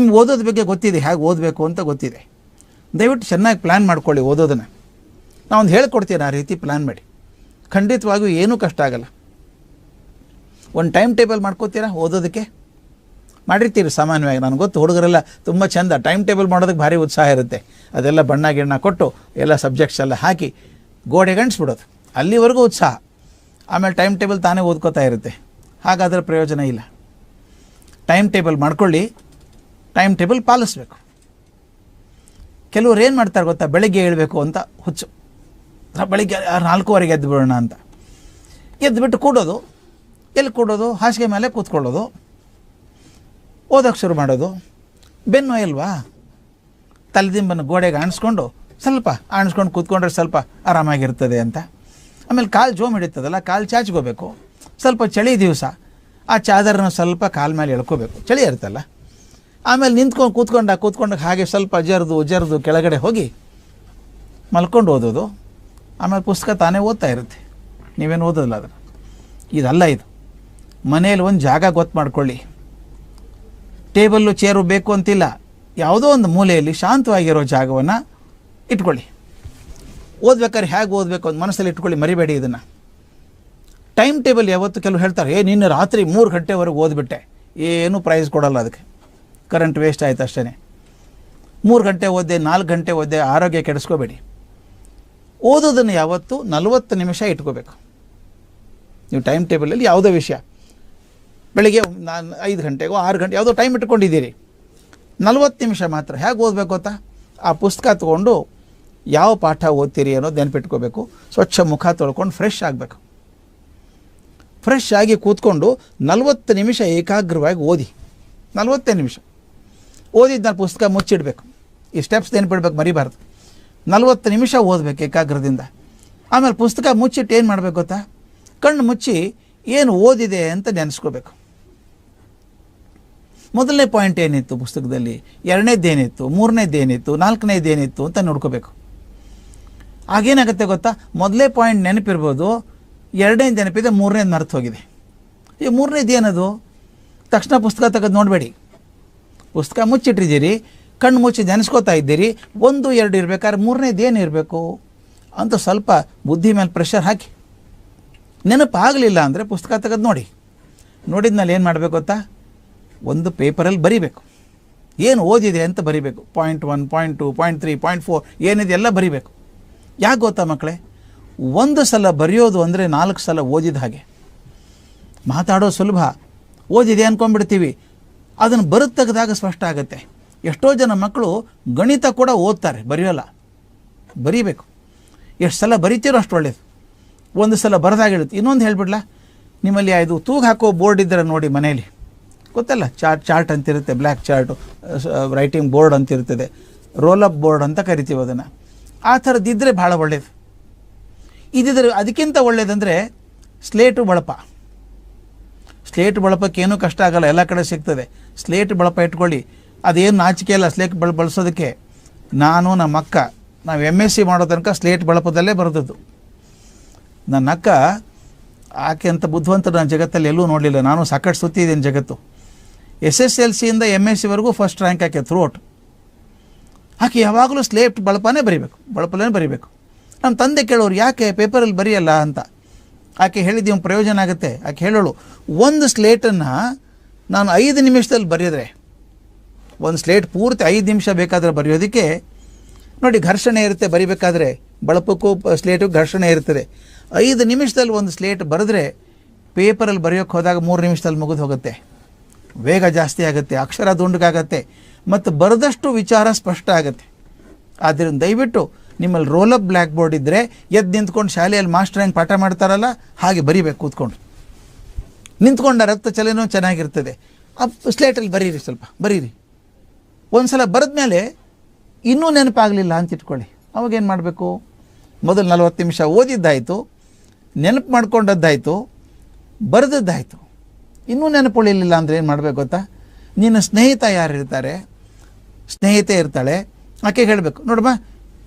ನಿಮ್ಗೆ ಓದೋದ್ರ ಬಗ್ಗೆ ಗೊತ್ತಿದೆ, ಹೇಗೆ ಓದಬೇಕು ಅಂತ ಗೊತ್ತಿದೆ. ದಯವಿಟ್ಟು ಚೆನ್ನಾಗಿ ಪ್ಲ್ಯಾನ್ ಮಾಡ್ಕೊಳ್ಳಿ ಓದೋದನ್ನು. ಒಂದು ಹೇಳ್ಕೊಡ್ತೀನಿ ಆ ರೀತಿ ಪ್ಲ್ಯಾನ್ ಮಾಡಿ. ಖಂಡಿತವಾಗಿಯೂ ಏನೂ ಕಷ್ಟ ಆಗಲ್ಲ. ಒಂದು ಟೈಮ್ ಟೇಬಲ್ ಮಾಡ್ಕೋತೀರಾ ಓದೋದಕ್ಕೆ? ಮಾಡಿರ್ತೀರಿ ಸಾಮಾನ್ಯವಾಗಿ, ನನಗೆ ಗೊತ್ತು ಹುಡುಗರೆಲ್ಲ ತುಂಬ ಚಂದ ಟೈಮ್ ಟೇಬಲ್ ಮಾಡೋದಕ್ಕೆ ಭಾರಿ ಉತ್ಸಾಹ ಇರುತ್ತೆ. ಅದೆಲ್ಲ ಬಣ್ಣ ಗಿಣ್ಣ ಕೊಟ್ಟು ಎಲ್ಲ ಸಬ್ಜೆಕ್ಟ್ಸ್ ಎಲ್ಲ ಹಾಕಿ ಗೋಡೆ ಗಂಟಿಸ್ಬಿಡೋದು ಅಲ್ಲಿವರೆಗೂ ಉತ್ಸಾಹ. ಆಮೇಲೆ ಟೈಮ್ ಟೇಬಲ್ ತಾನೇ ಓದ್ಕೋತಾ ಇರುತ್ತೆ. ಹಾಗಾದರೆ ಪ್ರಯೋಜನ ಇಲ್ಲ. ಟೈಮ್ ಟೇಬಲ್ ಮಾಡ್ಕೊಳ್ಳಿ. ಟೈಮ್ ಟೇಬಲ್ ಪಾಲಿಸ್ಬೇಕು ಕೆಲವ್ರು ಏನು ಮಾಡ್ತಾರೆ ಗೊತ್ತಾ? ಬೆಳಗ್ಗೆ ಏಳಬೇಕು ಅಂತ ಹುಚ್ಚು. ಬೆಳಗ್ಗೆ ನಾಲ್ಕೂವರೆಗೆ ಎದ್ದು ಬಿಡೋಣ ಅಂತ. ಎದ್ದುಬಿಟ್ಟು ಕೂಡೋದು. ಎಲ್ಲಿ ಕೂಡೋದು? ಹಾಸಿಗೆ ಮೇಲೆ ಕೂತ್ಕೊಳ್ಳೋದು. ಓದೋಕ್ಕೆ ಶುರು ಮಾಡೋದು. ಬೆನ್ನು ಇಲ್ವಾ ತಲೆದಿಂಬನ್ನು ಗೋಡೆಗೆ ಆಣಿಸ್ಕೊಂಡು ಸ್ವಲ್ಪ ಆಣಿಸ್ಕೊಂಡು ಕೂತ್ಕೊಂಡ್ರೆ ಸ್ವಲ್ಪ ಆರಾಮಾಗಿರ್ತದೆ ಅಂತ. ಆಮೇಲೆ ಕಾಲು ಜೋಮ್ ಹಿಡಿತದಲ್ಲ, ಕಾಲು ಚಾಚ್ಕೋಬೇಕು ಸ್ವಲ್ಪ ಚಳಿ ದಿವಸ. ಆ ಚಾದರನ್ನು ಸ್ವಲ್ಪ ಕಾಲ ಮೇಲೆ ಎಳ್ಕೋಬೇಕು. ಚಳಿ ಇರುತ್ತಲ್ಲ? ಆಮೇಲೆ ನಿಂತ್ಕೊಂಡು ಕೂತ್ಕೊಂಡ ಕೂತ್ಕೊಂಡು ಹಾಗೆ ಸ್ವಲ್ಪ ಜರ್ದು ಜರ್ದು ಕೆಳಗಡೆ ಹೋಗಿ ಮಲ್ಕೊಂಡು ಓದೋದು. ಆಮೇಲೆ ಪುಸ್ತಕ ತಾನೇ ಓದ್ತಾ ಇರುತ್ತೆ. ನೀವೇನು ಓದೋದಿಲ್ಲ ಅದನ್ನು. ಇದಲ್ಲ ಇದು. ಮನೆಯಲ್ಲಿ ಒಂದು ಜಾಗ ಗೊತ್ತು ಮಾಡ್ಕೊಳ್ಳಿ. ಟೇಬಲ್ಲು, ಚೇರು ಬೇಕು ಅಂತಿಲ್ಲ. ಯಾವುದೋ ಒಂದು ಮೂಲೆಯಲ್ಲಿ ಶಾಂತವಾಗಿರೋ ಜಾಗವನ್ನು ಇಟ್ಕೊಳ್ಳಿ. ಓದ್ಬೇಕಾದ್ರೆ ಹೇಗೆ ಓದಬೇಕು ಅಂತ ಮನಸ್ಸಲ್ಲಿ ಇಟ್ಕೊಳ್ಳಿ, ಮರಿಬೇಡಿ ಇದನ್ನು. ಟೈಮ್ ಟೇಬಲ್ ಯಾವತ್ತು ಕೆಲವು ಹೇಳ್ತಾರೆ, ಏ, ನಿನ್ನೆ ರಾತ್ರಿ ಮೂರು ಗಂಟೆವರೆಗೆ ಓದ್ಬಿಟ್ಟೆ. ಏನೂ ಪ್ರೈಸ್ ಕೊಡಲ್ಲ ಅದಕ್ಕೆ. ಕರೆಂಟ್ ವೇಸ್ಟ್ ಆಯಿತು ಅಷ್ಟೇ ಮೂರು ಗಂಟೆ ಓದ್ದೆ, ನಾಲ್ಕು ಗಂಟೆ ಓದ್ದೆ, ಆರೋಗ್ಯ ಕೆಡಿಸ್ಕೋಬೇಡಿ. ಓದೋದನ್ನು ಯಾವತ್ತು ನಲವತ್ತು ನಿಮಿಷ ಇಟ್ಕೋಬೇಕು. ನೀವು ಟೈಮ್ ಟೇಬಲಲ್ಲಿ ಯಾವುದೋ ವಿಷಯ. ಬೆಳಿಗ್ಗೆ ನಾನು ಐದು ಗಂಟೆಗೋ, ಆರು ಗಂಟೆ ಯಾವುದೋ ಟೈಮ್ ಇಟ್ಕೊಂಡಿದ್ದೀರಿ. ನಲ್ವತ್ತು ನಿಮಿಷ ಮಾತ್ರ ಹೇಗೆ ಓದಬೇಕು ಗೊತ್ತಾ? ಆ ಪುಸ್ತಕ ತೊಗೊಂಡು ಯಾವ ಪಾಠ ಓದ್ತೀರಿ ಅನ್ನೋದು ನೆನಪಿಟ್ಕೋಬೇಕು. ಸ್ವಚ್ಛ ಮುಖ ತೊಳ್ಕೊಂಡು ಫ್ರೆಶ್ ಆಗಬೇಕು. ಫ್ರೆಶ್ ಆಗಿ ಕೂತ್ಕೊಂಡು ನಲವತ್ತು ನಿಮಿಷ ಏಕಾಗ್ರವಾಗಿ ಓದಿ. ನಲವತ್ತೇ ನಿಮಿಷ. ಓದಿದ್ದು ನಾನು ಪುಸ್ತಕ ಮುಚ್ಚಿಡಬೇಕು. ಈ ಸ್ಟೆಪ್ಸ್ ನೆನ್ಪಿಡ್ಬೇಕು ಮರಿಬಾರ್ದು. ನಲವತ್ತು ನಿಮಿಷ ಓದಬೇಕು ಏಕಾಗ್ರದಿಂದ. ಆಮೇಲೆ ಪುಸ್ತಕ ಮುಚ್ಚಿಟ್ಟು ಏನು ಮಾಡಬೇಕು ಗೊತ್ತಾ? ಕಣ್ಣು ಮುಚ್ಚಿ ಏನು ಓದಿದೆ ಅಂತ ನೆನೆಸ್ಕೋಬೇಕು. ಮೊದಲನೇ ಪಾಯಿಂಟ್ ಏನಿತ್ತು ಪುಸ್ತಕದಲ್ಲಿ? ಎರಡನೇದ್ದೇನಿತ್ತು ಮೂರನೇದ್ದೇನಿತ್ತು ನಾಲ್ಕನೇದೇನಿತ್ತು ಅಂತ ನೋಡ್ಕೋಬೇಕು. ಆಗೇನಾಗುತ್ತೆ ಗೊತ್ತಾ? ಮೊದಲೇ ಪಾಯಿಂಟ್ ನೆನಪಿರ್ಬೋದು. ಎರಡನೇದು ನೆನಪಿದೆ ಮೂರನೇದು ಮರೆತು ಹೋಗಿದೆ. ಈ ಮೂರನೇದು ಏನದು? ತಕ್ಷಣ ಪುಸ್ತಕ ತೆಗೆದು ನೋಡಬೇಡಿ. ಪುಸ್ತಕ ಮುಚ್ಚಿಟ್ಟಿದ್ದೀರಿ, ಕಣ್ಣು ಮುಚ್ಚಿ ನೆನೆಸ್ಕೋತಾ ಇದ್ದೀರಿ, ಒಂದು, ಎರಡು ಇರಬೇಕಾದ್ರೆ ಮೂರನೇದು ಏನು ಇರಬೇಕು? ಅಂತ ಸ್ವಲ್ಪ ಬುದ್ಧಿ ಮೇಲೆ ಪ್ರೆಷರ್ ಹಾಕಿ. ನೆನಪಾಗಲಿಲ್ಲ ಅಂದರೆ ಪುಸ್ತಕ ತೆಗೆದು ನೋಡಿ. ನೋಡಿದ್ಮೇಲೆ ಏನು ಮಾಡಬೇಕು ಗೊತ್ತಾ? ಒಂದು ಪೇಪರಲ್ಲಿ ಬರಿಬೇಕು. ಏನು ಓದಿದೆ ಅಂತ ಬರಿಬೇಕು. Point one point two point three point four ಏನಿದೆ ಎಲ್ಲ ಬರಿಬೇಕು. ಯಾಕೆ ಗೊತ್ತಾ ಮಕ್ಕಳೇ ಒಂದು ಸಲ ಬರೆಯೋದು ಅಂದರೆ ನಾಲ್ಕು ಸಲ ಓದಿದ ಹಾಗೆ. ಮಾತಾಡೋ ಸುಲಭ. ಓದಿದೆ ಅಂದ್ಕೊಂಡ್ಬಿಡ್ತೀವಿ ಅದನ್ನು ಬರೆದು ತೆಗೆದಾಗ ಸ್ಪಷ್ಟ ಆಗುತ್ತೆ. ಎಷ್ಟೋ ಜನ ಮಕ್ಕಳು ಗಣಿತ ಕೂಡ ಓದ್ತಾರೆ, ಬರೆಯೋಲ್ಲ. ಬರೀಬೇಕು. ಎಷ್ಟು ಸಲ ಬರಿತೀರೋ ಅಷ್ಟು ಒಳ್ಳೇದು. ಒಂದು ಸಲ ಬರೆದಾಗಿರುತ್ತೆ ಇನ್ನೊಂದು ಹೇಳ್ಬಿಡ್ಲಾ? ನಿಮ್ಮಲ್ಲಿ ಇದು ತೂಗು ಹಾಕೋ ಬೋರ್ಡ್ ಇದ್ದರೆ ನೋಡಿ ಮನೆಯಲ್ಲಿ. ಗೊತ್ತಲ್ಲ? ಚಾರ್ಟ್ ಚಾರ್ಟ್ ಅಂತಿರುತ್ತೆ, ಬ್ಲ್ಯಾಕ್ ಚಾರ್ಟು ರೈಟಿಂಗ್ ಬೋರ್ಡ್ ಅಂತಿರ್ತದೆ. ರೋಲ್ ಅಪ್ ಬೋರ್ಡ್ ಅಂತ ಕರಿತೀವಿ ಅದನ್ನು. ಆ ಥರದ್ದಿದ್ದರೆ ಭಾಳ ಒಳ್ಳೆಯದು ಇದಿದ್ರೆ ಅದಕ್ಕಿಂತ ಒಳ್ಳೇದಂದರೆ ಸ್ಲೇಟು ಬಳಪ. ಸ್ಲೇಟ್ ಬಳಪಕ್ಕೇನು ಕಷ್ಟ ಆಗಲ್ಲ, ಎಲ್ಲ ಕಡೆ ಸಿಗ್ತದೆ. ಸ್ಲೇಟ್ ಬಳಪ ಇಟ್ಕೊಳ್ಳಿ. ಅದೇನು ನಾಚಿಕೆ ಇಲ್ಲ ಸ್ಲೇಟ್ ಬಳ, ಬಳಸೋದಕ್ಕೆ. ನಾನು, ನಮ್ಮ ಅಕ್ಕ, ನಾವು ಎಂ ಎಸ್ ಸಿ ಮಾಡೋ ತನಕ ಸ್ಲೇಟ್ ಬಳಪದಲ್ಲೇ ಬರೆದದ್ದು. ನನ್ನ ಅಕ್ಕ, ಆಕೆ ಅಂತ ಬುದ್ಧಿವಂತ ನಾನು ಜಗತ್ತಲ್ಲಿ ಎಲ್ಲೂ ನೋಡಲಿಲ್ಲ. ನಾನು ಸಾಕಷ್ಟು ಸುತ್ತಿದ್ದೀನಿ ಜಗತ್ತು. ಎಸ್ ಎಸ್ ಎಲ್ ಸಿಯಿಂದ ಎಂ ಎಸ್ ಸಿವರೆಗೂ ಫಸ್ಟ್ ರ್ಯಾಂಕ್ ಆಕೆ ಥ್ರೂಟ್ ಆಕೆ ಯಾವಾಗಲೂ ಸ್ಲೇಟ್ ಬಳಪನೇ ಬರೀಬೇಕು. ಬಳಪಲೇ ಬರೀಬೇಕು. ನಮ್ಮ ತಂದೆ ಕೇಳೋರು, ಯಾಕೆ ಪೇಪರಲ್ಲಿ ಬರೆಯಲ್ಲ? ಅಂತ. ಆಕೆ ಹೇಳಿದ್ದು ಪ್ರಯೋಜನ ಆಗುತ್ತೆ. ಆಕೆ ಹೇಳೋಳು, ಒಂದು ಸ್ಲೇಟನ್ನು ನಾನು ಐದು ನಿಮಿಷದಲ್ಲಿ ಬರೆಯೋದ್ರೆ ಒಂದು ಸ್ಲೇಟ್ ಪೂರ್ತಿ ಐದು ನಿಮಿಷ ಬೇಕಾದರೆ ಬರೆಯೋದಕ್ಕೆ, ನೋಡಿ ಘರ್ಷಣೆ ಇರುತ್ತೆ, ಬರಿಬೇಕಾದ್ರೆ ಬಳಪಕ್ಕೂ ಸ್ಲೇಟು ಘರ್ಷಣೆ ಇರ್ತದೆ. ಐದು ನಿಮಿಷದಲ್ಲಿ ಒಂದು ಸ್ಲೇಟ್ ಬರೆದ್ರೆ ಪೇಪರಲ್ಲಿ ಬರೆಯೋಕ್ಕೆ ಹೋದಾಗ ಮೂರು ನಿಮಿಷದಲ್ಲಿ ಮುಗಿದು ಹೋಗುತ್ತೆ. ವೇಗ ಜಾಸ್ತಿ ಆಗುತ್ತೆ, ಅಕ್ಷರ ದುಂಡಗಾಗತ್ತೆ, ಮತ್ತು ಬರೆದಷ್ಟು ವಿಚಾರ ಸ್ಪಷ್ಟ ಆಗುತ್ತೆ. ಆದ್ದರಿಂದ ದಯವಿಟ್ಟು ನಿಮ್ಮಲ್ಲಿ ರೋಲಪ್ ಬ್ಲ್ಯಾಕ್ ಬೋರ್ಡ್ ಇದ್ದರೆ ಎದ್ದು ನಿಂತ್ಕೊಂಡು ಶಾಲೆಯಲ್ಲಿ ಮಾಸ್ಟರ್ ಹೆಂಗೆ ಪಾಠ ಮಾಡ್ತಾರಲ್ಲ, ಹಾಗೆ ಬರಿಬೇಕು ಕೂತ್ಕೊಂಡು. ನಿಂತ್ಕೊಂಡ ರಕ್ತ ಚಲನೂ ಚೆನ್ನಾಗಿರ್ತದೆ. ಅಪ್ ಸ್ಲೇಟಲ್ಲಿ ಬರೀರಿ ಸ್ವಲ್ಪ, ಬರೀರಿ. ಒಂದು ಸಲ ಬರೆದ ಮೇಲೆ ಇನ್ನೂ ನೆನಪಾಗಲಿಲ್ಲ ಅಂತ ಇಟ್ಕೊಳ್ಳಿ. ಅವಾಗೇನು ಮಾಡಬೇಕು? ಮೊದಲು ನಲವತ್ತು ನಿಮಿಷ ಓದಿದ್ದಾಯಿತು, ನೆನಪು ಮಾಡ್ಕೊಂಡದ್ದಾಯಿತು, ಬರೆದದ್ದಾಯಿತು. ಇನ್ನೂ ನೆನಪುಳಿಲಿಲ್ಲ ಅಂದರೆ ಏನು ಮಾಡಬೇಕು ಗೊತ್ತಾ? ನಿನ್ನ ಸ್ನೇಹಿತ ಯಾರು ಇರ್ತಾರೆ ಸ್ನೇಹಿತೆ ಇರ್ತಾಳೆ, ಆಕೆ ಹೇಳಬೇಕು, ನೋಡಮ್ಮ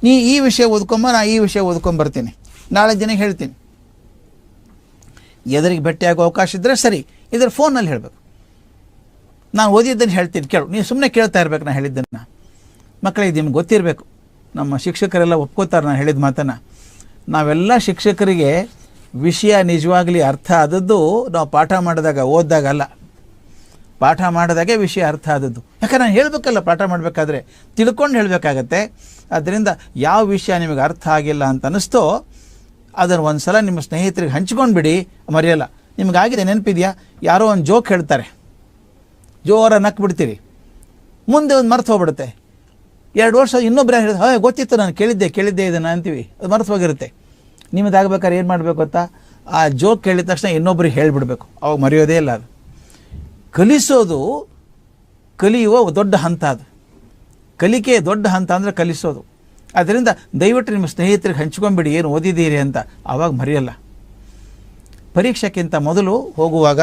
ನೀ ಈ ವಿಷಯ ಓದ್ಕೊಂಬ, ನಾ ಈ ವಿಷಯ ಓದ್ಕೊಂಬರ್ತೀನಿ ನಾಳೆ ದಿನ ಹೇಳ್ತೀನಿ. ಎದುರಿಗೆ ಭೇಟಿಯಾಗೋ ಅವಕಾಶ ಇದ್ದರೆ ಸರಿ, ಇದ್ರ ಫೋನಲ್ಲಿ ಹೇಳಬೇಕು. ನಾನು ಓದಿದ್ದನ್ನು ಹೇಳ್ತೀನಿ, ಕೇಳು. ನೀವು ಸುಮ್ಮನೆ ಕೇಳ್ತಾ ಇರ್ಬೇಕು ನಾನು ಹೇಳಿದ್ದನ್ನು. ಮಕ್ಕಳಿಗೆ ನಿಮ್ಗೆ ಗೊತ್ತಿರಬೇಕು. ನಮ್ಮ ಶಿಕ್ಷಕರೆಲ್ಲ ಒಪ್ಕೋತಾರೆ ನಾನು ಹೇಳಿದ ಮಾತನ್ನು. ನಾವೆಲ್ಲ ಶಿಕ್ಷಕರಿಗೆ ವಿಷಯ ನಿಜವಾಗಲಿ ಅರ್ಥ ಆದದ್ದು ನಾವು ಪಾಠ ಮಾಡಿದಾಗ, ಓದಿದಾಗ ಅಲ್ಲ. ಪಾಠ ಮಾಡಿದಾಗೆ ವಿಷಯ ಅರ್ಥ ಆದದ್ದು. ಯಾಕಂದ್ರೆ ನಾನು ಹೇಳಬೇಕಲ್ಲ, ಪಾಠ ಮಾಡಬೇಕಾದ್ರೆ ತಿಳ್ಕೊಂಡು ಹೇಳಬೇಕಾಗತ್ತೆ. ಅದರಿಂದ ಯಾವ ವಿಷಯ ನಿಮಗೆ ಅರ್ಥ ಆಗಿಲ್ಲ ಅಂತ ಅನ್ನಿಸ್ತೋ, ಅದನ್ನು ಒಂದು ಸಲ ನಿಮ್ಮ ಸ್ನೇಹಿತರಿಗೆ ಹಂಚ್ಕೊಂಡು ಬಿಡಿ ಮರೆಯಲ್ಲ, ನಿಮಗಾಗಿದೆ ನೆನಪಿದೆಯಾ? ಯಾರೋ ಒಂದು ಜೋಕ್ ಹೇಳ್ತಾರೆ. ಜೋರ ನಕ್ ಬಿಡ್ತೀರಿ ಮುಂದೆ ಒಂದು ಮರ್ತು ಹೋಗ್ಬಿಡುತ್ತೆ. ಎರಡು ವರ್ಷ ಇನ್ನೊಬ್ಬರು ಹೇಳಿದ ಹಾಯ್ ಗೊತ್ತಿತ್ತು ನಾನು ಕೇಳಿದ್ದೆ ಕೇಳಿದ್ದೆ ಇದನ್ನು, ಅಂತೀವಿ. ಅದು ಮರ್ತು ಹೋಗಿರುತ್ತೆ. ನಿಮ್ಮದಾಗಬೇಕಾದ್ರೆ ಏನು ಮಾಡಬೇಕು ಗೊತ್ತಾ? ಆ ಜೋಕ್ ಕೇಳಿದ ತಕ್ಷಣ ಇನ್ನೊಬ್ರಿಗೆ ಹೇಳಿಬಿಡ್ಬೇಕು. ಅವಾಗ ಮರೆಯೋದೇ ಇಲ್ಲ ಅದು. ಕಲಿಸೋದು ಕಲಿಯುವ ದೊಡ್ಡ ಹಂತ ಅದು. ಕಲಿಕೆ ದೊಡ್ಡ ಹಂತ ಅಂದರೆ ಕಲಿಸೋದು. ಅದರಿಂದ ದಯವಿಟ್ಟು ನಿಮ್ಮ ಸ್ನೇಹಿತರಿಗೆ ಹಂಚ್ಕೊಂಬಿಡಿ ಏನು ಓದಿದ್ದೀರಿ ಅಂತ ಆವಾಗ ಮರೆಯಲ್ಲ. ಪರೀಕ್ಷೆಕ್ಕಿಂತ ಮೊದಲು ಹೋಗುವಾಗ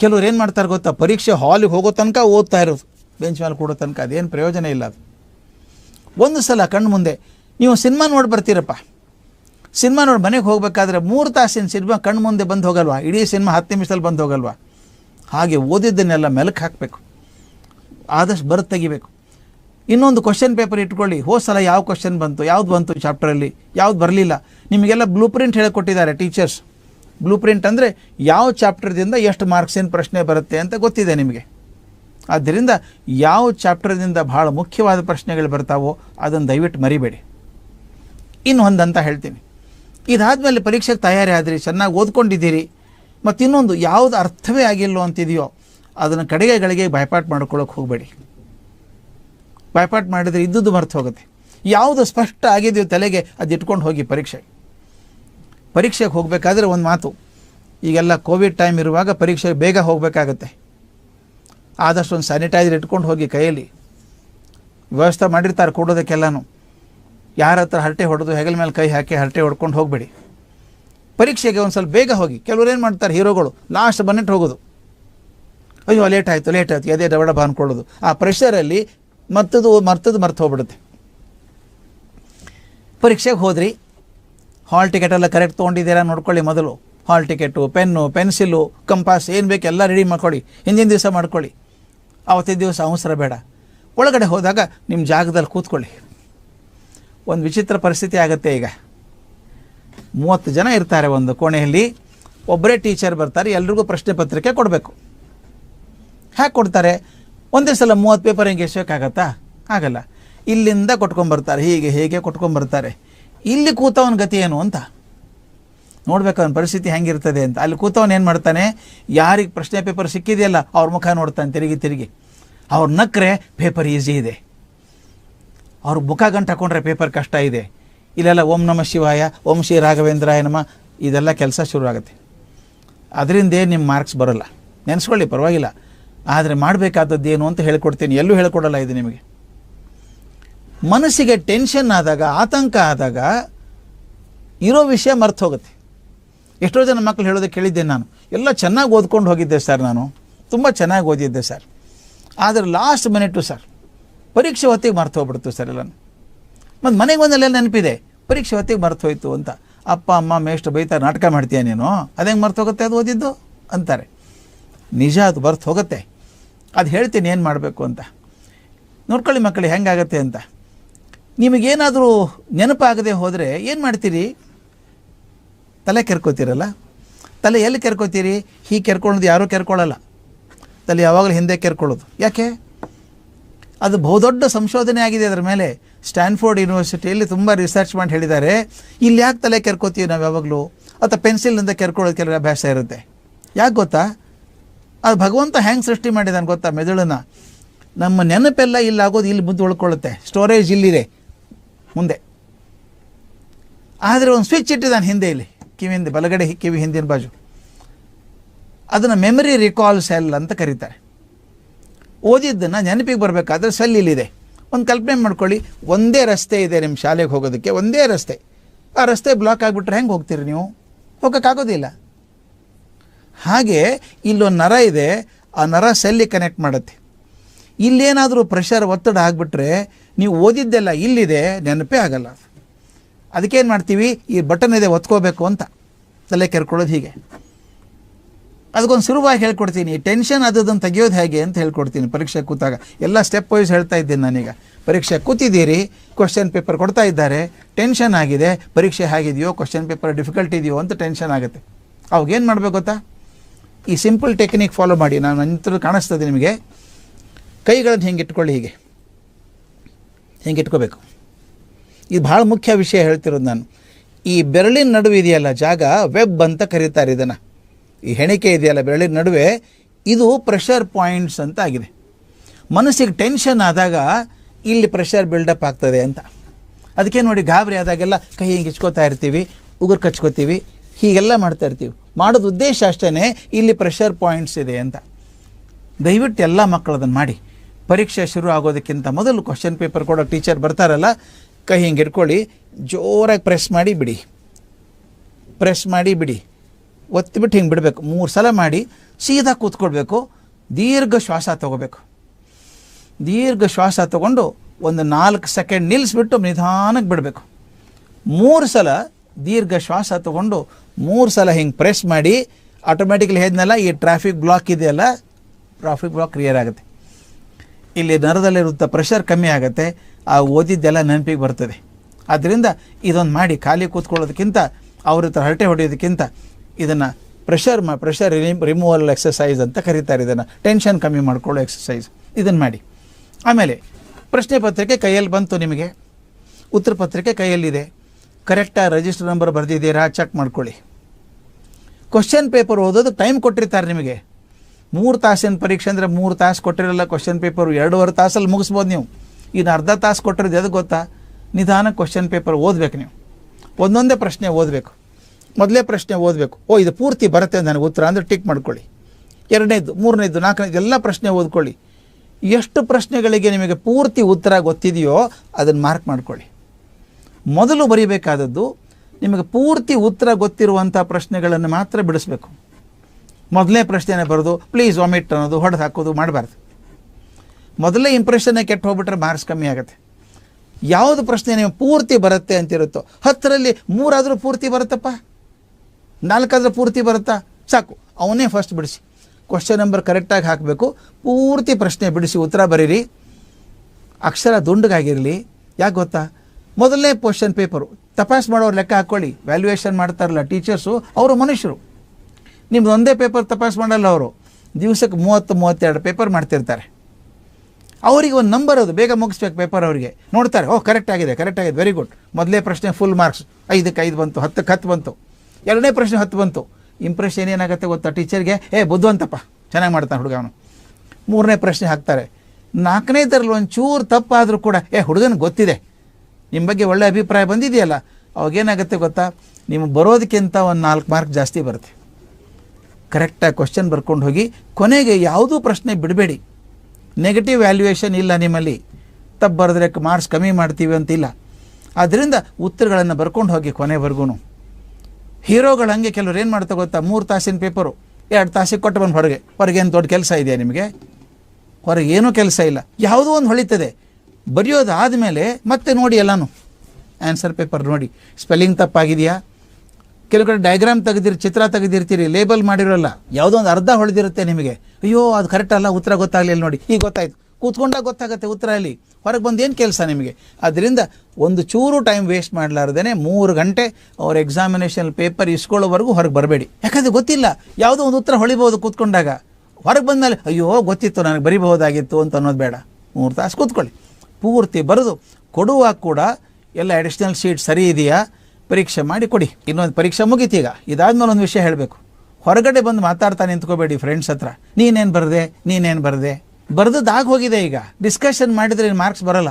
ಕೆಲವ್ರು ಏನು ಮಾಡ್ತಾರೆ ಗೊತ್ತಾ? ಪರೀಕ್ಷೆ ಹಾಲಿಗೆ ಹೋಗೋ ತನಕ ಓದ್ತಾ ಇರೋದು. ಬೆಂಚ್ ಮೇಲೆ ಕೂಡೋ ತನಕ, ಅದೇನು ಪ್ರಯೋಜನ ಇಲ್ಲ ಅದು. ಒಂದು ಸಲ ಕಣ್ಣು ಮುಂದೆ, ನೀವು ಸಿನಿಮಾ ನೋಡಿ ಬರ್ತೀರಪ್ಪ. ಸಿನಿಮಾ ನೋಡಿ ಮನೆಗೆ ಹೋಗಬೇಕಾದ್ರೆ ಮೂರು ತಾಸಿನ ಸಿನಿಮಾ ಕಣ್ಣು ಮುಂದೆ ಬಂದು ಹೋಗಲ್ವಾ? ಇಡೀ ಸಿನಿಮಾ ಹತ್ತು ನಿಮಿಷದಲ್ಲಿ ಬಂದು ಹೋಗಲ್ವಾ? ಹಾಗೆ ಓದಿದ್ದನ್ನೆಲ್ಲ ಮೆಲುಕು ಹಾಕಬೇಕು. ಆದಷ್ಟು ಬರ್ತ್ ತೆಗಿಬೇಕು. ಇನ್ನೊಂದು ಕ್ವಶನ್ ಪೇಪರ್ ಇಟ್ಕೊಳ್ಳಿ. ಹೋದ ಸಲ ಯಾವ ಕ್ವಶನ್ ಬಂತು, ಯಾವ್ದು ಬಂತು ಚಾಪ್ಟರಲ್ಲಿ ಯಾವ್ದು ಬರಲಿಲ್ಲ. ನಿಮಗೆಲ್ಲ ಬ್ಲೂ ಪ್ರಿಂಟ್ ಹೇಳಿಕೊಟ್ಟಿದ್ದಾರೆ ಟೀಚರ್ಸ್ ಬ್ಲೂ ಪ್ರಿಂಟ್ ಅಂದರೆ ಯಾವ ಚಾಪ್ಟರ್ದಿಂದ ಎಷ್ಟು ಮಾರ್ಕ್ಸಿನ ಪ್ರಶ್ನೆ ಬರುತ್ತೆ ಅಂತ ಗೊತ್ತಿದೆ ನಿಮಗೆ. ಆದ್ದರಿಂದ ಯಾವ ಚಾಪ್ಟರ್ದಿಂದ ಭಾಳ ಮುಖ್ಯವಾದ ಪ್ರಶ್ನೆಗಳು ಬರ್ತಾವೋ ಅದನ್ನು ದಯವಿಟ್ಟು ಮರಿಬೇಡಿ. ಇನ್ನೊಂದಂತ ಹೇಳ್ತೀನಿ. ಇದಾದಮೇಲೆ ಪರೀಕ್ಷೆಗೆ ತಯಾರಿ ಆದ್ರಿ ಚೆನ್ನಾಗಿ ಓದ್ಕೊಂಡಿದ್ದೀರಿ ಮತ್ತು ಇನ್ನೊಂದು ಯಾವುದು ಅರ್ಥವೇ ಆಗಿಲ್ಲೋ ಅಂತಿದೆಯೋ ಅದನ್ನು ಕಡೆಗೆ ಗಳಿಗೆ ಬಾಯ್ಪಾಟ್ ಮಾಡ್ಕೊಳ್ಳೋಕೆ ಹೋಗಬೇಡಿ. ಬಾಯ್ಪಾಟ್ ಮಾಡಿದರೆ ಇದ್ದದ್ದು ಮರ್ತು ಹೋಗುತ್ತೆ. ಯಾವುದು ಸ್ಪಷ್ಟ ಆಗಿದೆಯೋ ತಲೆಗೆ ಅದು ಇಟ್ಕೊಂಡು ಹೋಗಿ ಪರೀಕ್ಷೆ. ಪರೀಕ್ಷೆಗೆ ಹೋಗಬೇಕಾದ್ರೆ ಒಂದು ಮಾತು, ಈಗೆಲ್ಲ ಕೋವಿಡ್ ಟೈಮ್ ಇರುವಾಗ ಪರೀಕ್ಷೆಗೆ ಬೇಗ ಹೋಗಬೇಕಾಗತ್ತೆ. ಆದಷ್ಟು ಒಂದು ಸ್ಯಾನಿಟೈಸರ್ ಇಟ್ಕೊಂಡು ಹೋಗಿ ಕೈಯಲ್ಲಿ. ವ್ಯವಸ್ಥೆ ಮಾಡಿರ್ತಾರೆ ಕೊಡೋದಕ್ಕೆಲ್ಲನೂ. ಯಾರ ಹತ್ರ ಹರಟೆ ಹೊಡೆದು ಹೆಗಲ ಮೇಲೆ ಕೈ ಹಾಕಿ ಹರಟೆ ಹೊಡ್ಕೊಂಡು ಹೋಗಬೇಡಿ. ಪರೀಕ್ಷೆಗೆ ಒಂದು ಸ್ವಲ್ಪ ಬೇಗ ಹೋಗಿ. ಕೆಲವರು ಏನು ಮಾಡ್ತಾರೆ, ಹೀರೋಗಳು ಲಾಸ್ಟ್ ಬಂದಿಟ್ಟು ಹೋಗೋದು. ಅಯ್ಯೋ ಲೇಟ್ ಆಯಿತು ಲೇಟ್ ಆಯಿತು ಅದೇ ಡಬಡ ಅಂದ್ಕೊಳ್ಳೋದು ಆ ಪ್ರೆಷರಲ್ಲಿ ಮತ್ತದು ಮರ್ತದ್ದು ಮರ್ತು ಹೋಗ್ಬಿಡುತ್ತೆ. ಪರೀಕ್ಷೆಗೆ ಹೋದ್ರಿ. ಹಾಲ್ ಟಿಕೆಟ್ ಎಲ್ಲ ಕರೆಕ್ಟ್ ತೊಗೊಂಡಿದ್ದೀರಾ ನೋಡ್ಕೊಳ್ಳಿ ಮೊದಲು. Hall ticket pen pencil compass ಏನು ಬೇಕು ಎಲ್ಲ ರೆಡಿ ಮಾಡ್ಕೊಳ್ಳಿ. ಹಿಂದಿನ ದಿವಸ ಮಾಡ್ಕೊಳ್ಳಿ. ಆವತ್ತಿನ ದಿವಸ ಅವಸರ ಬೇಡ. ಒಳಗಡೆ ಹೋದಾಗ ನಿಮ್ಮ ಜಾಗದಲ್ಲಿ ಕೂತ್ಕೊಳ್ಳಿ. ಒಂದು ವಿಚಿತ್ರ ಪರಿಸ್ಥಿತಿ ಆಗುತ್ತೆ ಈಗ. ಮೂವತ್ತು ಜನ ಇರ್ತಾರೆ ಒಂದು ಕೋಣೆಯಲ್ಲಿ. ಒಬ್ಬರೇ ಟೀಚರ್ ಬರ್ತಾರೆ, ಎಲ್ರಿಗೂ ಪ್ರಶ್ನೆ ಪತ್ರಿಕೆ ಕೊಡಬೇಕು. ಹ್ಯಾಕೆ ಕೊಡ್ತಾರೆ. ಒಂದೇ ಸಲ ಮೂವತ್ತು ಪೇಪರ್ ಹಿಂಗೆ ಎಸೋಕ್ಕಾಗತ್ತಾ ಆಗಲ್ಲ. ಇಲ್ಲಿಂದ ಕೊಟ್ಕೊಂಬರ್ತಾರೆ ಹೀಗೆ ಹೇಗೆ ಕೊಟ್ಕೊಂಬರ್ತಾರೆ ಇಲ್ಲಿ ಕೂತವನ ಗತಿ ಏನು ಅಂತ? ನೋಡ್ಬೇಕು ಅವನ ಪರಿಸ್ಥಿತಿ ಹೆಂಗಿರ್ತದೆ ಅಂತ. ಅಲ್ಲಿ ಕೂತವನ ಏನು ಮಾಡ್ತಾನೆ? ಯಾರಿಗೆ ಪ್ರಶ್ನೆ ಪೇಪರ್ ಸಿಕ್ಕಿದೆಯಲ್ಲ, ಅವ್ರ ಮುಖ ನೋಡ್ತಾನೆ, ತಿರುಗಿ ತಿರುಗಿ. ಅವ್ರು ನಕ್ರೆ ಪೇಪರ್ ಈಸಿ ಇದೆ. ಅವ್ರ ಮುಖ ಗಂಟು ಹಾಕೊಂಡ್ರೆ ಪೇಪರ್ ಕಷ್ಟ ಇದೆ. ಇಲ್ಲೆಲ್ಲ ಓಂ ನಮ ಶಿವಾಯ, ಓಂ ಶ್ರೀ ರಾಘವೇಂದ್ರಾಯ ನಮ, ಇದೆಲ್ಲ ಕೆಲಸ ಶುರುವಾಗುತ್ತೆ. ಅದರಿಂದ ಏನು ನಿಮ್ಮ ಮಾರ್ಕ್ಸ್ ಬರೋಲ್ಲ. ನೆನೆಸ್ಕೊಳ್ಳಿ, ಪರವಾಗಿಲ್ಲ. ಆದರೆ ಮಾಡಬೇಕಾದದ್ದು ಏನು ಅಂತ ಹೇಳ್ಕೊಡ್ತೀನಿ. ಎಲ್ಲೂ ಹೇಳ್ಕೊಡಲ್ಲ ಇದು ನಿಮಗೆ. ಮನಸ್ಸಿಗೆ ಟೆನ್ಷನ್ ಆದಾಗ, ಆತಂಕ ಆದಾಗ ಇರೋ ವಿಷಯ ಮರ್ತು ಹೋಗುತ್ತೆ. ಎಷ್ಟೋ ಜನ ಮಕ್ಕಳು ಹೇಳೋದಕ್ಕೆ ಕೇಳಿದ್ದೆ ನಾನು. ಎಲ್ಲ ಚೆನ್ನಾಗಿ ಓದ್ಕೊಂಡು ಹೋಗಿದ್ದೆ ಸರ್ ನಾನು. ತುಂಬ ಚೆನ್ನಾಗಿ ಓದಿದ್ದೆ ಸರ್. ಆದರೆ ಲಾಸ್ಟ್ ಮಿನಿಟು ಸರ್, ಪರೀಕ್ಷೆ ಹೊತ್ತಿಗೆ ಮರ್ತು ಹೋಗ್ಬಿಡ್ತು ಸರ್ ಎಲ್ಲನೂ. ಮತ್ತು ಮನೆಗೆ ಬಂದಲ್ಲೆಲ್ಲ ನೆನಪಿದೆ? ಪರೀಕ್ಷೆ ಹೊತ್ತಿಗೆ ಮರ್ತು ಹೋಯಿತು ಅಂತ. ಅಪ್ಪ, ಅಮ್ಮ ಮೇಷ್ಟು ಬೈತಾರೆ, ನಾಟಕ ಮಾಡ್ತೀಯ ನೀನು? ಅದೇಂಗೆ ಮರ್ತು ಹೋಗುತ್ತೆ ಅದು ಓದಿದ್ದು? ಅಂತಾರೆ. ನಿಜ ಅದು ಬರ್ತು ಹೋಗುತ್ತೆ. ಅದು ಹೇಳ್ತೀನಿ ಏನು ಮಾಡಬೇಕು ಅಂತ. ನೋಡ್ಕೊಳ್ಳಿ ಮಕ್ಕಳು, ಹೆಂಗಾಗತ್ತೆ ಅಂತ. ನಿಮಗೇನಾದರೂ ನೆನಪಾಗದೆ ಹೋದರೆ ಏನು ಮಾಡ್ತೀರಿ? ತಲೆ ಕೆರ್ಕೋತೀರಲ್ಲ? ತಲೆ ಎಲ್ಲಿ ಕೆರ್ಕೋತೀರಿ? ಹೀಗೆ ಕೆರ್ಕೊಳ್ಳೋದು ಯಾರೂ ಕೆರ್ಕೊಳ್ಳಲ್ಲ. ತಲೆ ಯಾವಾಗಲೂ ಹಿಂದೆ ಕೆರ್ಕೊಳ್ಳೋದು. ಯಾಕೆ? ಅದು ಬಹುದೊಡ್ಡ ಸಂಶೋಧನೆ ಆಗಿದೆ ಅದರ ಮೇಲೆ. ಸ್ಟ್ಯಾನ್ಫೋರ್ಡ್ ಯೂನಿವರ್ಸಿಟಿಯಲ್ಲಿ ತುಂಬ ರಿಸರ್ಚ್ ಮಾಡಿ ಹೇಳಿದ್ದಾರೆ. ಇಲ್ಲಿ ಯಾಕೆ ತಲೆ ಕೆರ್ಕೋತೀವಿ ನಾವು ಯಾವಾಗಲೂ? ಅಥವಾ ಪೆನ್ಸಿಲ್ನಿಂದ ಕೆರ್ಕೊಳ್ಳೋದು ಕೆಲವು ಅಭ್ಯಾಸ ಇರುತ್ತೆ. ಯಾಕೆ ಗೊತ್ತಾ? ಅದು ಭಗವಂತ ಹೆಂಗೆ ಸೃಷ್ಟಿ ಮಾಡಿದಾನೆ ಗೊತ್ತಾ ಮೆದುಳನ್ನು? ನಮ್ಮ ನೆನಪೆಲ್ಲ ಇಲ್ಲಿ ಆಗೋದು ಇಲ್ಲಿ ಮುಂದೆ ಉಳ್ಕೊಳ್ಳುತ್ತೆ. ಸ್ಟೋರೇಜ್ ಇಲ್ಲಿದೆ. ಮುಂದೆ. ಆದರೆ ಒಂದು ಸ್ವಿಚ್ ಇಟ್ಟಿದ್ದಾನೆ ಹಿಂದೆ ಇಲ್ಲಿ. ಕಿವಿ ಹಿಂದೆ, ಬಲಗಡೆ ಕಿವಿ ಹಿಂದಿನ ಬಾಜು. ಅದನ್ನು ಮೆಮರಿ ರಿಕಾಲ್ ಸೆಲ್ ಅಂತ ಕರೀತಾರೆ. ಓದಿದ್ದನ್ನು ನೆನಪಿಗೆ ಬರಬೇಕಾದ್ರೆ ಸಲ್ಲಿಲಿದೆ. ಒಂದು ಕಲ್ಪನೆ ಮಾಡ್ಕೊಳ್ಳಿ, ಒಂದೇ ರಸ್ತೆ ಇದೆ ನಿಮ್ಮ ಶಾಲೆಗೆ ಹೋಗೋದಕ್ಕೆ, ಒಂದೇ ರಸ್ತೆ. ಆ ರಸ್ತೆ ಬ್ಲಾಕ್ ಆಗಿಬಿಟ್ರೆ ಹೆಂಗೆ ಹೋಗ್ತೀರಿ ನೀವು? ಹೋಗೋಕ್ಕಾಗೋದಿಲ್ಲ ಹಾಗೆ ಇಲ್ಲೊಂದು ನರ ಇದೆ, ಆ ನರ ಸೆಲ್ಲಿ ಕನೆಕ್ಟ್ ಮಾಡುತ್ತೆ. ಇಲ್ಲೇನಾದರೂ ಪ್ರೆಷರ್ ಒತ್ತಡ ಆಗಿಬಿಟ್ರೆ ನೀವು ಓದಿದ್ದೆಲ್ಲ ಇಲ್ಲಿದೆ, ನೆನಪೇ ಆಗಲ್ಲ. ಅದಕ್ಕೇನು ಮಾಡ್ತೀವಿ? ಈ ಬಟನ್ ಇದೆ, ಒತ್ಕೋಬೇಕು ಅಂತ. ತಲೆ ಕೆರ್ಕೊಳ್ಳೋದು ಹೀಗೆ. ಅದಕ್ಕೊಂದು ಸುಲಭವಾಗಿ ಹೇಳ್ಕೊಡ್ತೀನಿ. ಟೆನ್ಷನ್ ಅದನ್ನು ತೆಗೆಯೋದು ಹೇಗೆ ಅಂತ ಹೇಳ್ಕೊಡ್ತೀನಿ ಪರೀಕ್ಷೆ ಕೂತಾಗ. ಎಲ್ಲ ಸ್ಟೆಪ್ ವೈಸ್ ಹೇಳ್ತಾ ಇದ್ದೀನಿ ನಾನೀಗ. ಪರೀಕ್ಷೆ ಕೂತಿದ್ದೀರಿ ಕ್ವಶನ್ ಪೇಪರ್ ಕೊಡ್ತಾ ಇದ್ದಾರೆ ಟೆನ್ಷನ್ ಆಗಿದೆ, ಪರೀಕ್ಷೆ ಹೇಗಿದೆಯೋ ಕ್ವಶನ್ ಪೇಪರ್ ಡಿಫಿಕಲ್ಟ್ ಇದೆಯೋ ಅಂತ ಟೆನ್ಷನ್ ಆಗುತ್ತೆ. ಅವಾಗೇನು ಮಾಡಬೇಕು ಗೊತ್ತಾ? ಈ ಸಿಂಪಲ್ ಟೆಕ್ನಿಕ್ ಫಾಲೋ ಮಾಡಿ. ನಾನು ನಂತರ ಕಾಣಿಸ್ತದೆ ನಿಮಗೆ. ಕೈಗಳನ್ನು ಹೆಂಗೆ ಇಟ್ಕೊಳ್ಳಿ ಹೀಗೆ. ಹೆಂಗೆ ಇಟ್ಕೋಬೇಕು. ಇದು ಭಾಳ ಮುಖ್ಯ ವಿಷಯ ಹೇಳ್ತಿರೋದು ನಾನು. ಈ ಬೆರಳಿನ ನಡುವೆ ಇದೆಯಲ್ಲ ಜಾಗ ವೆಬ್ ಅಂತ ಕರೀತಾರೆ ಇದನ್ನು. ಈ ಹೆಣಿಕೆ ಇದೆಯಲ್ಲ ಬೆರಳಿನ ನಡುವೆ, ಇದು ಪ್ರೆಷರ್ ಪಾಯಿಂಟ್ಸ್ ಅಂತ ಆಗಿದೆ. ಮನಸ್ಸಿಗೆ ಟೆನ್ಷನ್ ಆದಾಗ ಇಲ್ಲಿ ಪ್ರೆಷರ್ ಬಿಲ್ಡಪ್ ಆಗ್ತದೆ ಅಂತ. ಅದಕ್ಕೆ ನೋಡಿ ಗಾಬರಿ ಆದಾಗೆಲ್ಲ ಕೈ ಹಿಂಗೆ ಇಚ್ಕೋತಾ ಇರ್ತೀವಿ, ಉಗುರು ಕಚ್ಕೋತೀವಿ, ಹೀಗೆಲ್ಲ ಮಾಡ್ತಾ ಇರ್ತೀವಿ. ಮಾಡೋದು ಉದ್ದೇಶ ಅಷ್ಟೇ ಇಲ್ಲಿ ಪ್ರೆಷರ್ ಪಾಯಿಂಟ್ಸ್ ಇದೆ ಅಂತ. ದಯವಿಟ್ಟು ಎಲ್ಲ ಮಕ್ಕಳು ಅದನ್ನು ಮಾಡಿ. ಪರೀಕ್ಷೆ ಶುರು ಆಗೋದಕ್ಕಿಂತ ಮೊದಲು ಕ್ವಶನ್ ಪೇಪರ್ ಕೊಡೋ ಟೀಚರ್ ಬರ್ತಾರಲ್ಲ, ಕೈ ಹಿಂಗೆ ಇಟ್ಕೊಳ್ಳಿ ಜೋರಾಗಿ ಪ್ರೆಸ್ ಮಾಡಿ ಬಿಡಿ. ಪ್ರೆಸ್ ಮಾಡಿ ಬಿಡಿ. ಒತ್ತಿಬಿಟ್ಟು ಹಿಂಗೆ ಬಿಡಬೇಕು. ಮೂರು ಸಲ ಮಾಡಿ ಸೀದಾ ಕೂತ್ಕೊಳ್ಬೇಕು. ದೀರ್ಘ ಶ್ವಾಸ ತಗೋಬೇಕು. ದೀರ್ಘ ಶ್ವಾಸ ತಗೊಂಡು ಒಂದು ನಾಲ್ಕು ಸೆಕೆಂಡ್ ನಿಲ್ಲಿಸ್ಬಿಟ್ಟು ನಿಧಾನಕ್ಕೆ ಬಿಡಬೇಕು. ಮೂರು ಸಲ ದೀರ್ಘ ಶ್ವಾಸ ತಗೊಂಡು ಮೂರು ಸಲ ಹಿಂಗೆ ಪ್ರೆಸ್ ಮಾಡಿ ಆಟೋಮೆಟಿಕ್ಲಿ ಹೇಳಿದ್ನಲ್ಲ, ಈ ಟ್ರಾಫಿಕ್ ಬ್ಲಾಕ್ ಇದೆಯಲ್ಲ ಟ್ರಾಫಿಕ್ ಬ್ಲಾಕ್ ಕ್ಲಿಯರ್ ಆಗುತ್ತೆ. ಇಲ್ಲಿ ನರದಲ್ಲಿರುತ್ತ ಪ್ರೆಷರ್ ಕಮ್ಮಿ ಆಗುತ್ತೆ. ಆ ಓದಿದ್ದೆಲ್ಲ ನೆನಪಿಗೆ ಬರ್ತದೆ. ಆದ್ದರಿಂದ ಇದೊಂದು ಮಾಡಿ ಖಾಲಿ ಕೂತ್ಕೊಳ್ಳೋದಕ್ಕಿಂತ, ಅವ್ರ ಹತ್ರ ಹರಟೆ ಹೊಡೆಯೋದಕ್ಕಿಂತ ಇದನ್ನು ಪ್ರೆಷರ್ ಮಾ ಪ್ರೆಷರ್ ರಿಮೂವಲ್ ಎಕ್ಸಸೈಸ್ ಅಂತ ಕರೀತಾರೆ ಇದನ್ನು. ಟೆನ್ಷನ್ ಕಮ್ಮಿ ಮಾಡ್ಕೊಳ್ಳೋ ಎಕ್ಸಸೈಸ್ ಇದನ್ನು ಮಾಡಿ. ಆಮೇಲೆ ಪ್ರಶ್ನೆ ಪತ್ರಿಕೆ ಕೈಯಲ್ಲಿ ಬಂತು ನಿಮಗೆ? ಉತ್ತರ ಪತ್ರಿಕೆ ಕೈಯಲ್ಲಿದೆ. ಕರೆಕ್ಟಾಗಿ ರಿಜಿಸ್ಟರ್ ನಂಬರ್ ಬರೆದಿದ್ದೀರಾ? ಚೆಕ್ ಮಾಡ್ಕೊಳ್ಳಿ. ಕ್ವಶನ್ ಪೇಪರ್ ಓದೋದು ಟೈಮ್ ಕೊಟ್ಟಿರ್ತಾರೆ ನಿಮಗೆ. ಮೂರು ತಾಸಿನ ಪರೀಕ್ಷೆ ಅಂದರೆ ಮೂರು ತಾಸು ಕೊಟ್ಟಿರಲ್ಲ ಕ್ವಶನ್ ಪೇಪರು ಎರಡೂವರೆ ತಾಸಲ್ಲಿ ಮುಗಿಸ್ಬೋದು ನೀವು. ಇನ್ನು ಅರ್ಧ ತಾಸು ಕೊಟ್ಟಿರೋದು ಎದು ಗೊತ್ತಾ? ನಿಧಾನ ಕ್ವಶನ್ ಪೇಪರ್ ಓದಬೇಕು ನೀವು. ಒಂದೊಂದೇ ಪ್ರಶ್ನೆ ಓದಬೇಕು. ಮೊದಲೇ ಪ್ರಶ್ನೆ ಓದಬೇಕು. ಓ, ಇದು ಪೂರ್ತಿ ಬರುತ್ತೆ ನನಗೆ ಉತ್ತರ ಅಂದರೆ ಟಿಕ್ ಮಾಡ್ಕೊಳ್ಳಿ. ಎರಡನೇದು, ಮೂರನೇದು, ನಾಲ್ಕನೇದು ಎಲ್ಲ ಪ್ರಶ್ನೆ ಓದ್ಕೊಳ್ಳಿ. ಎಷ್ಟು ಪ್ರಶ್ನೆಗಳಿಗೆ ನಿಮಗೆ ಪೂರ್ತಿ ಉತ್ತರ ಗೊತ್ತಿದೆಯೋ ಅದನ್ನು ಮಾರ್ಕ್ ಮಾಡ್ಕೊಳ್ಳಿ. ಮೊದಲು ಬರೀಬೇಕಾದದ್ದು ನಿಮಗೆ ಪೂರ್ತಿ ಉತ್ತರ ಗೊತ್ತಿರುವಂಥ ಪ್ರಶ್ನೆಗಳನ್ನು ಮಾತ್ರ ಬಿಡಿಸ್ಬೇಕು. ಮೊದಲನೇ ಪ್ರಶ್ನೆನೇ ಬರೋದು, ಪ್ಲೀಸ್ ವಾಮಿಟ್ ಅನ್ನೋದು ಹೊಡೆದು ಹಾಕೋದು ಮಾಡಬಾರ್ದು. ಮೊದಲೇ ಇಂಪ್ರೆಷನ್ನೇ ಕೆಟ್ಟು ಹೋಗ್ಬಿಟ್ರೆ ಮಾರ್ಕ್ಸ್ ಕಮ್ಮಿ ಆಗುತ್ತೆ. ಯಾವುದು ಪ್ರಶ್ನೆ ನಿಮಗೆ ಪೂರ್ತಿ ಬರುತ್ತೆ ಅಂತಿರುತ್ತೋ, ಹತ್ತರಲ್ಲಿ ಮೂರಾದರೂ ಪೂರ್ತಿ ಬರುತ್ತಪ್ಪ. ನಾಲ್ಕಾದರೂ ಪೂರ್ತಿ ಬರುತ್ತಾ? ಸಾಕು. ಅವನೇ ಫಸ್ಟ್ ಬಿಡಿಸಿ. ಕ್ವಶನ್ ನಂಬರ್ ಕರೆಕ್ಟಾಗಿ ಹಾಕಬೇಕು. ಪೂರ್ತಿ ಪ್ರಶ್ನೆ ಬಿಡಿಸಿ ಉತ್ತರ ಬರೀರಿ. ಅಕ್ಷರ ದುಂಡಗಾಗಿರಲಿ. ಯಾಕೆ ಗೊತ್ತಾ? ಮೊದಲನೇ ಕ್ವಶನ್ ಪೇಪರು ತಪಾಸ್ ಮಾಡೋರು ಲೆಕ್ಕ ಹಾಕ್ಕೊಳ್ಳಿ ವ್ಯಾಲ್ಯೂಯೇಷನ್ ಮಾಡ್ತಾರಲ್ಲ ಟೀಚರ್ಸು ಅವರು ಮನುಷ್ಯರು. ನಿಮ್ದು ಒಂದೇ ಪೇಪರ್ ತಪಾಸ್ ಮಾಡಲ್ಲ ಅವರು. ದಿವಸಕ್ಕೆ ಮೂವತ್ತು, ಮೂವತ್ತೆರಡು ಪೇಪರ್ ಮಾಡ್ತಿರ್ತಾರೆ. ಅವರಿಗೆ ಒಂದು ನಂಬರ್ ಅದು. ಬೇಗ ಮುಗಿಸ್ಬೇಕು ಪೇಪರ್ ಅವರಿಗೆ. ನೋಡ್ತಾರೆ ಓಹ್ ಕರೆಕ್ಟ್ ಆಗಿದೆ ಕರೆಕ್ಟ್ ಆಗಿದೆ ವೆರಿ ಗುಡ್ ಮೊದಲೇ ಪ್ರಶ್ನೆ ಫುಲ್ ಮಾರ್ಕ್ಸ್ ಐದಕ್ಕೆ ಐದು ಬಂತು, ಹತ್ತಕ್ಕೆ ಹತ್ತು ಬಂತು. ಎರಡನೇ ಪ್ರಶ್ನೆ ಹತ್ತು ಬಂತು. ಇಂಪ್ರೆಷನ್ ಏನಾಗುತ್ತೆ ಗೊತ್ತಾ? ಟೀಚರ್ಗೆ ಏ ಬುದ್ಧವಂತಪ್ಪ ಚೆನ್ನಾಗಿ ಮಾಡ್ತಾನೆ ಹುಡುಗ ಅವನು. ಮೂರನೇ ಪ್ರಶ್ನೆ ಹಾಕ್ತಾರೆ. ನಾಲ್ಕನೇ ಥರಲ್ಲಿ ಒಂಚೂರು ತಪ್ಪಾದರೂ ಕೂಡ, ಏ ಹುಡುಗನ ಗೊತ್ತಿದೆ. ನಿಮ್ಮ ಬಗ್ಗೆ ಒಳ್ಳೆ ಅಭಿಪ್ರಾಯ ಬಂದಿದೆಯಲ್ಲ. ಅವಾಗೇನಾಗುತ್ತೆ ಗೊತ್ತಾ? ನೀವು ಬರೋದಕ್ಕಿಂತ ಒಂದು ನಾಲ್ಕು ಮಾರ್ಕ್ ಜಾಸ್ತಿ ಬರುತ್ತೆ. ಕರೆಕ್ಟಾಗಿ ಕ್ವಶನ್ ಬರ್ಕೊಂಡು ಹೋಗಿ, ಕೊನೆಗೆ ಯಾವುದೂ ಪ್ರಶ್ನೆ ಬಿಡಬೇಡಿ. ನೆಗೆಟಿವ್ ವ್ಯಾಲ್ಯೂಯೇಷನ್ ಇಲ್ಲ ನಿಮ್ಮಲ್ಲಿ. ತಪ್ಪು ಬರೆದ್ರೆ ಮಾರ್ಕ್ಸ್ ಕಮ್ಮಿ ಮಾಡ್ತೀವಿ ಅಂತಿಲ್ಲ. ಆದ್ದರಿಂದ ಉತ್ತರಗಳನ್ನು ಬರ್ಕೊಂಡು ಹೋಗಿ ಕೊನೆವರೆಗೂ ಹೀರೋಗಳು ಹಂಗೆ ಕೆಲವ್ರು ಏನು ಮಾಡ್ತಾ ಗೊತ್ತಾ? ಮೂರು ತಾಸಿನ ಪೇಪರು ಎರಡು ತಾಸಿಗೆ ಕೊಟ್ಟು ಬಂದು ಹೊರಗೆ. ಹೊರಗೇನು ದೊಡ್ಡ ಕೆಲಸ ಇದೆಯಾ ನಿಮಗೆ? ಹೊರಗೆ ಏನೂ ಕೆಲಸ ಇಲ್ಲ. ಯಾವುದೋ ಒಂದು ಹೊಳಿತದೆ. ಬರೆಯೋದು ಆದಮೇಲೆ ಮತ್ತೆ ನೋಡಿ ಎಲ್ಲಾನು. ಆನ್ಸರ್ ಪೇಪರ್ ನೋಡಿ. ಸ್ಪೆಲ್ಲಿಂಗ್ ತಪ್ಪಾಗಿದೆಯಾ? ಕೆಲವು ಕಡೆ ಡಯಾಗ್ರಾಮ್ ತೆಗೆದಿರಿ, ಚಿತ್ರ ತೆಗೆದಿರ್ತೀರಿ ಲೇಬಲ್ ಮಾಡಿರೋಲ್ಲ. ಯಾವುದೋ ಒಂದು ಅರ್ಧ ಹೊಳೆದಿರುತ್ತೆ ನಿಮಗೆ. ಅಯ್ಯೋ, ಅದು ಕರೆಕ್ಟ್ ಅಲ್ಲ, ಉತ್ತರ ಗೊತ್ತಾಗಲಿಲ್ಲ ನೋಡಿ. ಈಗ ಗೊತ್ತಾಯ್ತು. ಕೂತ್ಕೊಂಡಾಗ ಗೊತ್ತಾಗುತ್ತೆ ಉತ್ತರ ಅಲ್ಲಿ ಹೊರಗೆ ಬಂದು ಏನು ಕೆಲಸ ನಿಮಗೆ? ಅದರಿಂದ ಒಂದು ಚೂರು ಟೈಮ್ ವೇಸ್ಟ್ ಮಾಡಲಾರ್ದೇ ಮೂರು ಗಂಟೆ ಅವ್ರ ಎಕ್ಸಾಮಿನೇಷನ್ ಪೇಪರ್ ಇಸ್ಕೊಳ್ಳೋವರೆಗೂ ಹೊರಗೆ ಬರಬೇಡಿ. ಯಾಕಂದರೆ ಗೊತ್ತಿಲ್ಲ, ಯಾವುದೋ ಒಂದು ಉತ್ತರ ಹೊಳಿಬೋದು ಕೂತ್ಕೊಂಡಾಗ. ಹೊರಗೆ ಬಂದಮೇಲೆ, ಅಯ್ಯೋ, ಗೊತ್ತಿತ್ತು, ನನಗೆ ಬರಿಬಹುದಾಗಿತ್ತು ಅಂತ ಅನ್ನೋದು ಬೇಡ. ಮೂರು ತಾಸು ಕೂತ್ಕೊಳ್ಳಿ. ಪೂರ್ತಿ ಬರೆದು, ಕೊಡುವಾಗ ಕೂಡ ಎಲ್ಲ ಅಡಿಷ್ನಲ್ ಶೀಟ್ ಸರಿ ಇದೆಯಾ? ಪರೀಕ್ಷೆ ಮಾಡಿ ಕೊಡಿ. ಇನ್ನೊಂದು ಪರೀಕ್ಷೆ ಮುಗೀತೀಗ ಇದಾದ್ಮೇಲೆ ಒಂದು ವಿಷಯ ಹೇಳಬೇಕು. ಹೊರಗಡೆ ಬಂದು ಮಾತಾಡ್ತಾ ನಿಂತ್ಕೋಬೇಡಿ ಫ್ರೆಂಡ್ಸ್ ಹತ್ರ. ನೀನೇನು ಬರದೆ? ನೀನೇನು ಬರದೆ? ಬರೆದದ್ದು ಆಗ ಹೋಗಿದೆ ಈಗ. ಡಿಸ್ಕಷನ್ ಮಾಡಿದ್ರೆ ಮಾರ್ಕ್ಸ್ ಬರಲ್ಲ.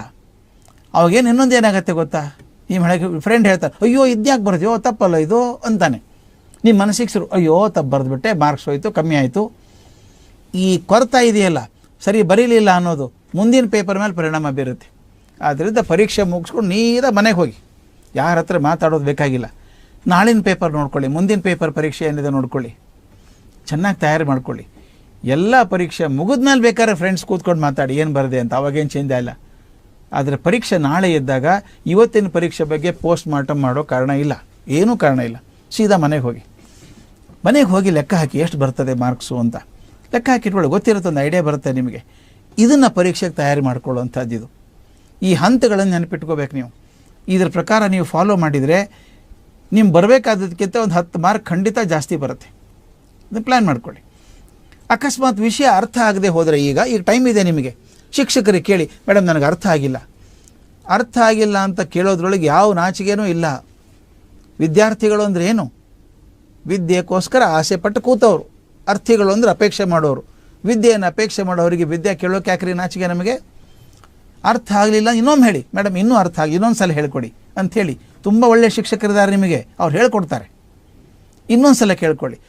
ಅವಾಗೇನು ಇನ್ನೊಂದು ಏನಾಗುತ್ತೆ ಗೊತ್ತಾ? ನಿಮ್ಮ ಹಳೆ ಫ್ರೆಂಡ್ ಹೇಳ್ತಾರೆ, ಅಯ್ಯೋ, ಇದ್ಯಾಕೆ ಬರ್ತೀಯೋ ತಪ್ಪಲ್ಲ ಇದು, ಅಂತಾನೆ. ನಿಮ್ಮ ಮನಸ್ಸಿಗೆ ಶುರು ಅಯ್ಯೋ, ತಪ್ಪು ಬರೆದ್ಬಿಟ್ಟೆ ಮಾರ್ಕ್ಸ್ ಹೋಯಿತು, ಕಮ್ಮಿ ಆಯಿತು. ಈ ಕೊರತಾ ಇದೆಯಲ್ಲ, ಸರಿ ಬರೀಲಿಲ್ಲ ಅನ್ನೋದು ಮುಂದಿನ ಪೇಪರ್ ಮೇಲೆ ಪರಿಣಾಮ ಬೀರುತ್ತೆ. ಆದ್ದರಿಂದ ಪರೀಕ್ಷೆ ಮುಗಿಸ್ಕೊಂಡು ನೀರ ಮನೆಗೆ ಹೋಗಿ. ಯಾರ ಹತ್ರ ಮಾತಾಡೋದು ಬೇಕಾಗಿಲ್ಲ. ನಾಳಿನ ಪೇಪರ್ ನೋಡ್ಕೊಳ್ಳಿ, ಮುಂದಿನ ಪೇಪರ್ ಪರೀಕ್ಷೆ ಏನಿದೆ ನೋಡ್ಕೊಳ್ಳಿ. ಚೆನ್ನಾಗಿ ತಯಾರಿ ಮಾಡ್ಕೊಳ್ಳಿ. ಎಲ್ಲ ಪರೀಕ್ಷೆ ಮುಗಿದ್ಮೇಲೆ ಬೇಕಾದ್ರೆ ಫ್ರೆಂಡ್ಸ್ ಕೂತ್ಕೊಂಡು ಮಾತಾಡಿ, ಏನು ಬರದೆ ಅಂತ. ಅವಾಗೇನು ಚೇಂಜ್ ಇಲ್ಲ. ಆದರೆ ಪರೀಕ್ಷೆ ನಾಳೆ ಇದ್ದಾಗ ಇವತ್ತಿನ ಪರೀಕ್ಷೆ ಬಗ್ಗೆ ಪೋಸ್ಟ್ ಮಾರ್ಟಮ್ ಮಾಡೋ ಕಾರಣ ಇಲ್ಲ. ಏನೂ ಕಾರಣ ಇಲ್ಲ. ಸೀದಾ ಮನೆಗೆ ಹೋಗಿ. ಮನೆಗೆ ಹೋಗಿ ಲೆಕ್ಕ ಹಾಕಿ ಎಷ್ಟು ಬರ್ತದೆ ಮಾರ್ಕ್ಸು ಅಂತ. ಲೆಕ್ಕ ಹಾಕಿಟ್ಕೊಳ್ಳಿ ಗೊತ್ತಿರುತ್ತೆ, ಒಂದು ಐಡಿಯಾ ಬರುತ್ತೆ ನಿಮಗೆ. ಇದನ್ನು ಪರೀಕ್ಷೆಗೆ ತಯಾರಿ ಮಾಡ್ಕೊಳ್ಳುವಂಥದ್ದು ಇದು. ಈ ಹಂತಗಳನ್ನು ನೆನಪಿಟ್ಕೋಬೇಕು ನೀವು. ಇದ್ರ ಪ್ರಕಾರ ನೀವು ಫಾಲೋ ಮಾಡಿದರೆ ನಿಮ್ಮ ಬರಬೇಕಾದದಕ್ಕಿಂತ ಒಂದು ಹತ್ತು ಮಾರ್ಕ್ ಖಂಡಿತ ಜಾಸ್ತಿ ಬರುತ್ತೆ. ಅದನ್ನು ಪ್ಲ್ಯಾನ್ ಮಾಡ್ಕೊಳ್ಳಿ. ಅಕಸ್ಮಾತ್ ವಿಷಯ ಅರ್ಥ ಆಗದೆ ಹೋದರೆ ಈಗ ಈಗ ಟೈಮ್ ಇದೆ ನಿಮಗೆ. ಶಿಕ್ಷಕರಿಗೆ ಕೇಳಿ, ಮೇಡಮ್, ನನಗೆ ಅರ್ಥ ಆಗಿಲ್ಲ. ಅರ್ಥ ಆಗಿಲ್ಲ ಅಂತ ಕೇಳೋದ್ರೊಳಗೆ ಯಾವ ನಾಚಿಕೆನೂ ಇಲ್ಲ. ವಿದ್ಯಾರ್ಥಿಗಳು ಅಂದರೆ ಏನು? ವಿದ್ಯೆಗೋಸ್ಕರ ಆಸೆ ಪಟ್ಟು ಕೂತವರು. ಅರ್ಥಿಗಳು ಅಂದರೆ ಅಪೇಕ್ಷೆ ಮಾಡೋರು. ವಿದ್ಯೆಯನ್ನು ಅಪೇಕ್ಷೆ ಮಾಡೋರಿಗೆ ವಿದ್ಯೆ ಕೇಳೋಕೆ ಯಾಕ್ರಿ ನಾಚಿಕೆ ನಮಗೆ? ಅರ್ಥ ಆಗಲಿಲ್ಲ, ಇನ್ನೊಮ್ಮೆ ಹೇಳಿ, ಮೇಡಮ್, ಇನ್ನೂ ಅರ್ಥ ಆಗಿ, ಇನ್ನೊಂದು ಸಲ ಹೇಳ್ಕೊಡಿ. ಅಂಥೇಳಿ, ತುಂಬ ಒಳ್ಳೆಯ ಶಿಕ್ಷಕರಿದ್ದಾರೆ ನಿಮಗೆ. ಅವ್ರು ಹೇಳ್ಕೊಡ್ತಾರೆ. ಇನ್ನೊಂದು ಸಲ ಕೇಳ್ಕೊಳ್ಳಿ.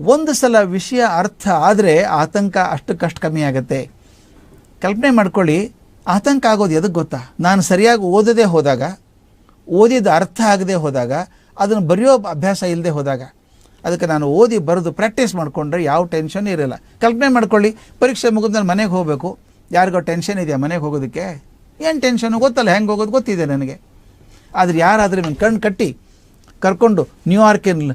ಒಂದು ಸಲ ವಿಷಯ ಅರ್ಥ ಆದರೆ ಆತಂಕ ಅಷ್ಟಕ್ಕಷ್ಟು ಕಮ್ಮಿ ಆಗುತ್ತೆ. ಕಲ್ಪನೆ ಮಾಡ್ಕೊಳ್ಳಿ, ಆತಂಕ ಆಗೋದು ಎದಕ್ಕೆ ಗೊತ್ತಾ? ನಾನು ಸರಿಯಾಗಿ ಓದದೇ ಹೋದಾಗ, ಓದಿದ ಅರ್ಥ ಆಗದೆ ಹೋದಾಗ, ಅದನ್ನು ಬರೆಯೋ ಅಭ್ಯಾಸ ಇಲ್ಲದೆ ಹೋದಾಗ, ಅದಕ್ಕೆ ನಾನು ಓದಿ ಬರೆದು ಪ್ರಾಕ್ಟೀಸ್ ಮಾಡಿಕೊಂಡ್ರೆ ಯಾವ ಟೆನ್ಷನ್ ಇರಲ್ಲ. ಕಲ್ಪನೆ ಮಾಡ್ಕೊಳ್ಳಿ, ಪರೀಕ್ಷೆ ಮುಗಿದ ನಾನು ಮನೆಗೆ ಹೋಗಬೇಕು. ಯಾರಿಗೋ ಟೆನ್ಷನ್ ಇದೆಯಾ ಮನೆಗೆ ಹೋಗೋದಕ್ಕೆ? ಏನು ಟೆನ್ಷನು ಗೊತ್ತಲ್ಲ, ಹೆಂಗೆ ಹೋಗೋದು ಗೊತ್ತಿದೆ ನನಗೆ. ಆದರೆ ಯಾರಾದರೂ ನನ್ನ ಕಣ್ಣು ಕಟ್ಟಿ ಕರ್ಕೊಂಡು ನ್ಯೂಯಾರ್ಕಿನ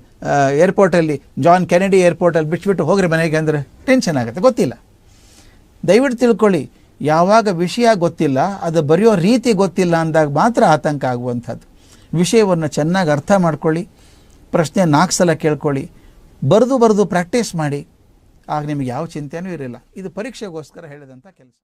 ಏರ್ಪೋರ್ಟಲ್ಲಿ ಜಾನ್ ಕೆನೆಡಿ ಏರ್ಪೋರ್ಟಲ್ಲಿ ಬಿಟ್ಬಿಟ್ಟು ಹೋಗ್ರಿ ಮನೆಗೆ ಅಂದರೆ ಟೆನ್ಷನ್ ಆಗುತ್ತೆ. ಗೊತ್ತಿಲ್ಲ. ದಯವಿಟ್ಟು ತಿಳ್ಕೊಳ್ಳಿ, ಯಾವಾಗ ವಿಷಯ ಗೊತ್ತಿಲ್ಲ, ಅದು ಬರೆಯೋ ರೀತಿ ಗೊತ್ತಿಲ್ಲ ಅಂದಾಗ ಮಾತ್ರ ಆತಂಕ ಆಗುವಂಥದ್ದು. ವಿಷಯವನ್ನು ಚೆನ್ನಾಗಿ ಅರ್ಥ ಮಾಡ್ಕೊಳ್ಳಿ, ಪ್ರಶ್ನೆ ನಾಲ್ಕು ಸಲ ಕೇಳ್ಕೊಳ್ಳಿ, ಬರೆದು ಬರೆದು ಪ್ರಾಕ್ಟೀಸ್ ಮಾಡಿ. ಆಗ ನಿಮಗೆ ಯಾವ ಚಿಂತೆಯೂ ಇರಲಿಲ್ಲ. ಇದು ಪರೀಕ್ಷೆಗೋಸ್ಕರ ಹೇಳಿದಂಥ ಕೆಲಸ.